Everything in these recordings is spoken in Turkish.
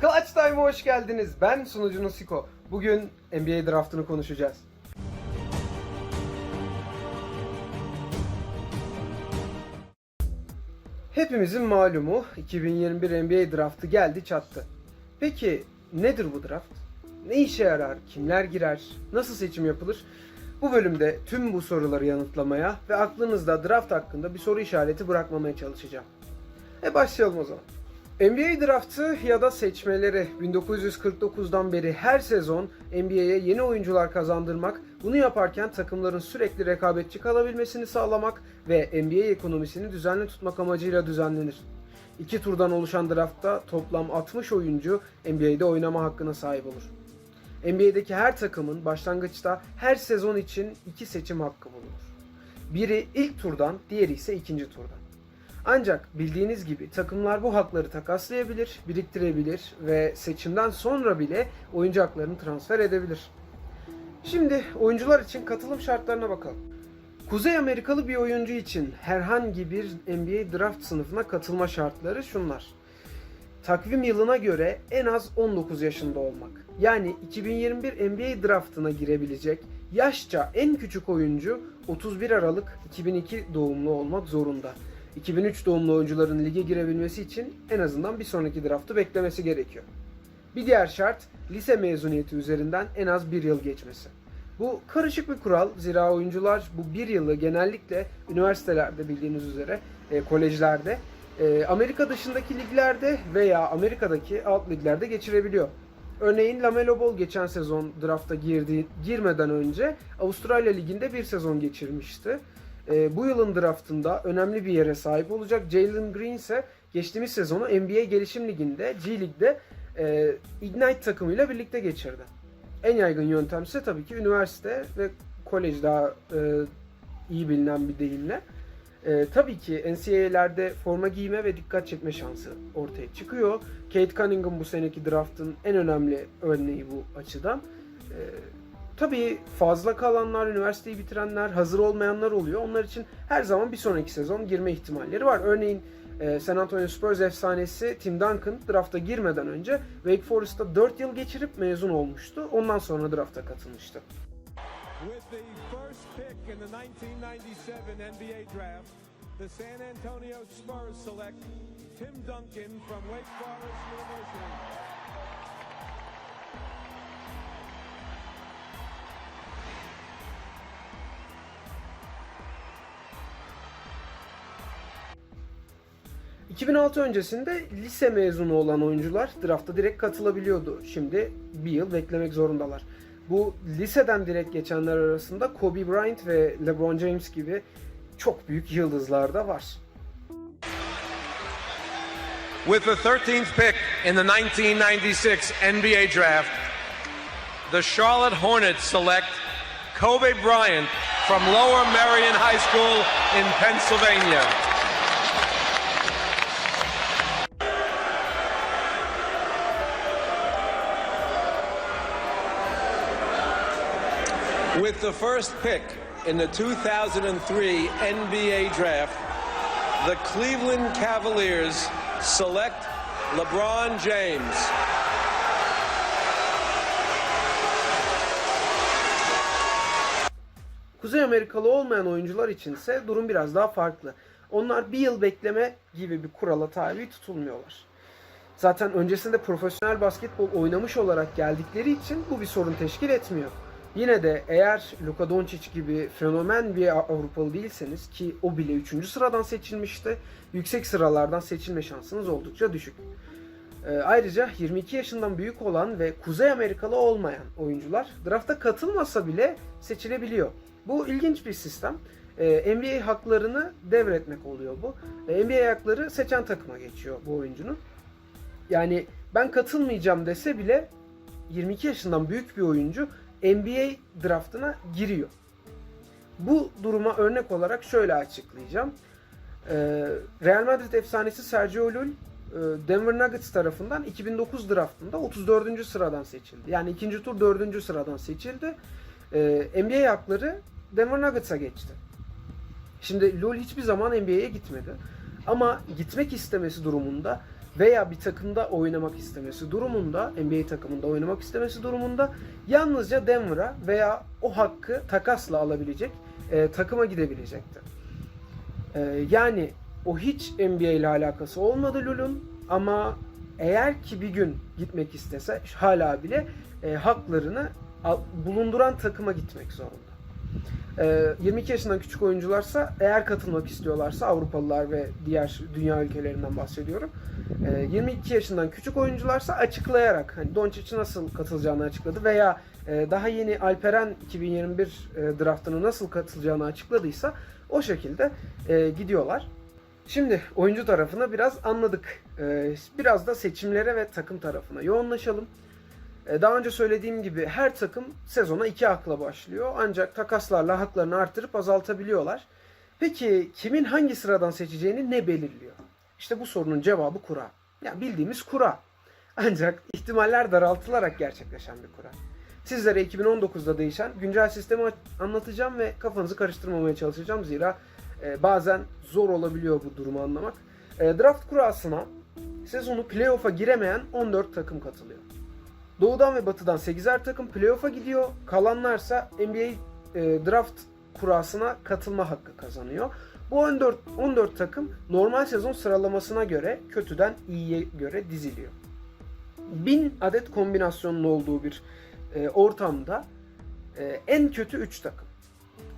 Clutch Time'a hoş geldiniz. Ben sunucunuz Siko. Bugün NBA draftını konuşacağız. Hepimizin malumu 2021 NBA draftı geldi çattı. Peki nedir bu draft? Ne işe yarar? Kimler girer? Nasıl seçim yapılır? Bu bölümde tüm bu soruları yanıtlamaya ve aklınızda draft hakkında bir soru işareti bırakmamaya çalışacağım. E başlayalım o zaman. NBA draftı ya da seçmeleri 1949'dan beri her sezon NBA'ye yeni oyuncular kazandırmak, bunu yaparken takımların sürekli rekabetçi kalabilmesini sağlamak ve NBA ekonomisini düzenli tutmak amacıyla düzenlenir. İki turdan oluşan draftta toplam 60 oyuncu NBA'de oynama hakkına sahip olur. NBA'deki her takımın başlangıçta her sezon için iki seçim hakkı bulunur. Biri ilk turdan, diğeri ise ikinci turdan. Ancak bildiğiniz gibi takımlar bu hakları takaslayabilir, biriktirebilir ve seçimden sonra bile oyuncu haklarını transfer edebilir. Şimdi oyuncular için katılım şartlarına bakalım. Kuzey Amerikalı bir oyuncu için herhangi bir NBA draft sınıfına katılma şartları şunlar. Takvim yılına göre en az 19 yaşında olmak. Yani 2021 NBA draftına girebilecek yaşça en küçük oyuncu 31 Aralık 2002 doğumlu olmak zorunda. 2003 doğumlu oyuncuların lige girebilmesi için en azından bir sonraki draftı beklemesi gerekiyor. Bir diğer şart lise mezuniyeti üzerinden en az bir yıl geçmesi. Bu karışık bir kural zira oyuncular bu bir yılı genellikle üniversitelerde bildiğiniz üzere e, kolejlerde e, Amerika dışındaki liglerde veya Amerika'daki alt liglerde geçirebiliyor. Örneğin Lamelo Ball geçen sezon drafta girdi, girmeden önce Avustralya Ligi'nde bir sezon geçirmişti. E, bu yılın draftında önemli bir yere sahip olacak. Jalen Green ise geçtiğimiz sezonu NBA Gelişim Ligi'nde, G League'de e, Ignite takımıyla birlikte geçirdi. En yaygın yöntem ise tabii ki üniversite ve kolej daha e, iyi bilinen bir deyimle. E, tabii ki NCAA'lerde forma giyme ve dikkat çekme şansı ortaya çıkıyor. Kate Cunningham bu seneki draftın en önemli örneği bu açıdan. E, tabii fazla kalanlar, üniversiteyi bitirenler, hazır olmayanlar oluyor. Onlar için her zaman bir sonraki sezon girme ihtimalleri var. Örneğin e, San Antonio Spurs efsanesi Tim Duncan drafta girmeden önce Wake Forest'ta 4 yıl geçirip mezun olmuştu. Ondan sonra drafta katılmıştı. With the first pick in the 1997 NBA draft, the San Antonio Spurs select Tim Duncan from Wake Forest University. ...2006 öncesinde lise mezunu olan oyuncular drafta direkt katılabiliyordu. Şimdi bir yıl beklemek zorundalar. Bu liseden direkt geçenler arasında Kobe Bryant ve LeBron James gibi çok büyük yıldızlar da var. With the 13th pick in the 1996 NBA Draft, the Charlotte Hornets select Kobe Bryant from Lower Merion High School in Pennsylvania. With the first pick in the 2003 NBA draft, the Cleveland Cavaliers select LeBron James. Kuzey Amerikalı olmayan oyuncular içinse durum biraz daha farklı. Onlar bir yıl bekleme gibi bir kurala tabi tutulmuyorlar. Zaten öncesinde profesyonel basketbol oynamış olarak geldikleri için bu bir sorun teşkil etmiyor. Yine de eğer Luka Doncic gibi fenomen bir Avrupalı değilseniz ki o bile 3. sıradan seçilmişti, yüksek sıralardan seçilme şansınız oldukça düşük. Ee, ayrıca 22 yaşından büyük olan ve Kuzey Amerikalı olmayan oyuncular drafta katılmasa bile seçilebiliyor. Bu ilginç bir sistem. Ee, NBA haklarını devretmek oluyor bu. Ee, NBA hakları seçen takıma geçiyor bu oyuncunun. Yani ben katılmayacağım dese bile 22 yaşından büyük bir oyuncu NBA draftına giriyor. Bu duruma örnek olarak şöyle açıklayacağım. Ee, Real Madrid efsanesi Sergio Llull e, Denver Nuggets tarafından 2009 draftında 34. sıradan seçildi. Yani ikinci tur 4. sıradan seçildi. Ee, NBA hakları Denver Nuggets'a geçti. Şimdi Llull hiçbir zaman NBA'ye gitmedi. Ama gitmek istemesi durumunda veya bir takımda oynamak istemesi durumunda, NBA takımında oynamak istemesi durumunda yalnızca Denver'a veya o hakkı takasla alabilecek e, takıma gidebilecekti. E, yani o hiç NBA ile alakası olmadı Lul'un ama eğer ki bir gün gitmek istese hala bile e, haklarını bulunduran takıma gitmek zorunda. E, 22 yaşından küçük oyuncularsa eğer katılmak istiyorlarsa Avrupalılar ve diğer dünya ülkelerinden bahsediyorum. E, 22 yaşından küçük oyuncularsa açıklayarak hani Doncic'i nasıl katılacağını açıkladı veya e, daha yeni Alperen 2021 e, draftına nasıl katılacağını açıkladıysa o şekilde e, gidiyorlar. Şimdi oyuncu tarafını biraz anladık. Ee, biraz da seçimlere ve takım tarafına yoğunlaşalım. Ee, daha önce söylediğim gibi her takım sezona iki hakla başlıyor. Ancak takaslarla haklarını artırıp azaltabiliyorlar. Peki kimin hangi sıradan seçeceğini ne belirliyor? İşte bu sorunun cevabı kura. Yani bildiğimiz kura. Ancak ihtimaller daraltılarak gerçekleşen bir kura. Sizlere 2019'da değişen güncel sistemi anlatacağım ve kafanızı karıştırmamaya çalışacağım. Zira e, bazen zor olabiliyor bu durumu anlamak. E, draft kurasına sezonu playoff'a giremeyen 14 takım katılıyor. Doğudan ve batıdan 8'er takım playoff'a gidiyor. Kalanlarsa NBA e, draft kurasına katılma hakkı kazanıyor. Bu 14, 14 takım normal sezon sıralamasına göre kötüden iyiye göre diziliyor. 1000 adet kombinasyonun olduğu bir e, ortamda e, en kötü 3 takım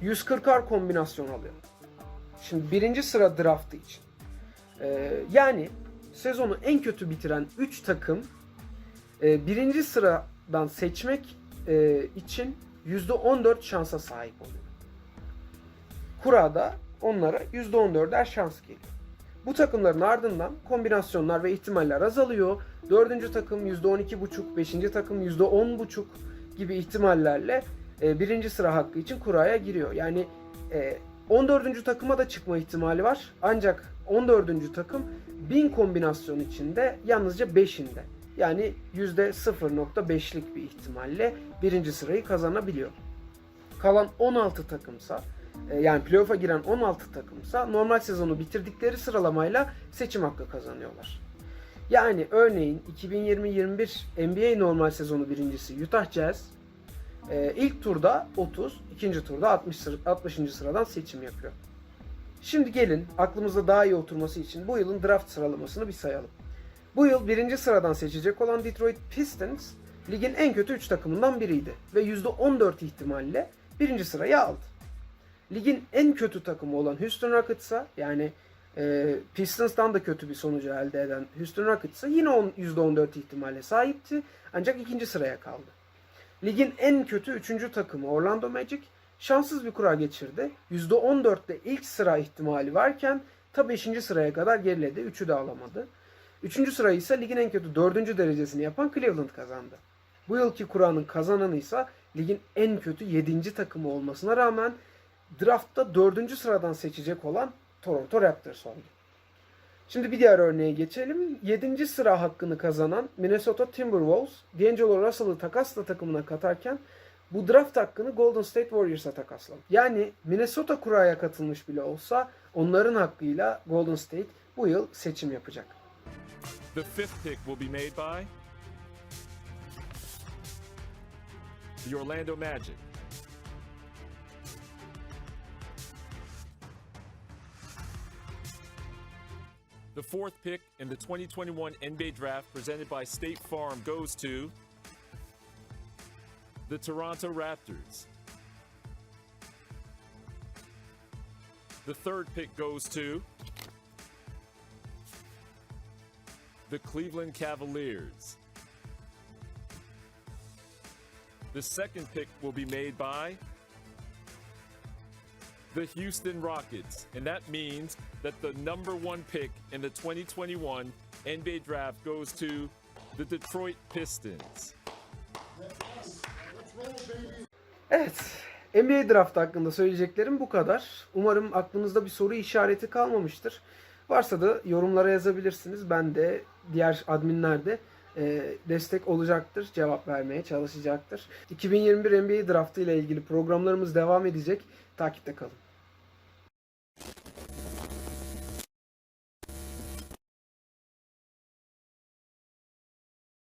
140'ar kombinasyon alıyor. Şimdi birinci sıra draftı için. Ee, yani sezonu en kötü bitiren 3 takım e, birinci sıradan seçmek e, için %14 şansa sahip oluyor. Kurada onlara %14'er şans geliyor. Bu takımların ardından kombinasyonlar ve ihtimaller azalıyor. Dördüncü takım %12,5, beşinci takım %10,5 gibi ihtimallerle e, birinci sıra hakkı için kuraya giriyor. Yani e, 14. takıma da çıkma ihtimali var. Ancak 14. takım 1000 kombinasyon içinde yalnızca 5'inde. Yani %0.5'lik bir ihtimalle birinci sırayı kazanabiliyor. Kalan 16 takımsa e, yani playoff'a giren 16 takımsa normal sezonu bitirdikleri sıralamayla seçim hakkı kazanıyorlar. Yani örneğin 2020-21 NBA normal sezonu birincisi Utah Jazz ee, ilk turda 30, ikinci turda 60, sıra- 60. sıradan seçim yapıyor. Şimdi gelin aklımızda daha iyi oturması için bu yılın draft sıralamasını bir sayalım. Bu yıl birinci sıradan seçecek olan Detroit Pistons ligin en kötü 3 takımından biriydi ve %14 ihtimalle birinci sırayı aldı. Ligin en kötü takımı olan Houston Rockets'a yani e, Pistons'tan da kötü bir sonucu elde eden Houston Rockets'a yine on- %14 ihtimalle sahipti ancak ikinci sıraya kaldı. Ligin en kötü 3. takımı Orlando Magic şanssız bir kura geçirdi. %14'te ilk sıra ihtimali varken ta 5. sıraya kadar geriledi. 3'ü de alamadı. 3. sırayı ise ligin en kötü 4. derecesini yapan Cleveland kazandı. Bu yılki kuranın kazananı ise ligin en kötü 7. takımı olmasına rağmen draftta 4. sıradan seçecek olan Toronto Raptors oldu. Şimdi bir diğer örneğe geçelim. 7. sıra hakkını kazanan Minnesota Timberwolves, D'Angelo Russell'ı takasla takımına katarken bu draft hakkını Golden State Warriors'a takasladı. Yani Minnesota kuraya katılmış bile olsa onların hakkıyla Golden State bu yıl seçim yapacak. The fifth pick will be made by the Orlando Magic. The fourth pick in the 2021 NBA Draft presented by State Farm goes to the Toronto Raptors. The third pick goes to the Cleveland Cavaliers. The second pick will be made by the Houston Rockets, and that means that the number one pick in the 2021 NBA draft goes to the Detroit Pistons. Evet, NBA draft hakkında söyleyeceklerim bu kadar. Umarım aklınızda bir soru işareti kalmamıştır. Varsa da yorumlara yazabilirsiniz. Ben de diğer adminler de e, destek olacaktır, cevap vermeye çalışacaktır. 2021 NBA draftı ile ilgili programlarımız devam edecek. Takipte kalın.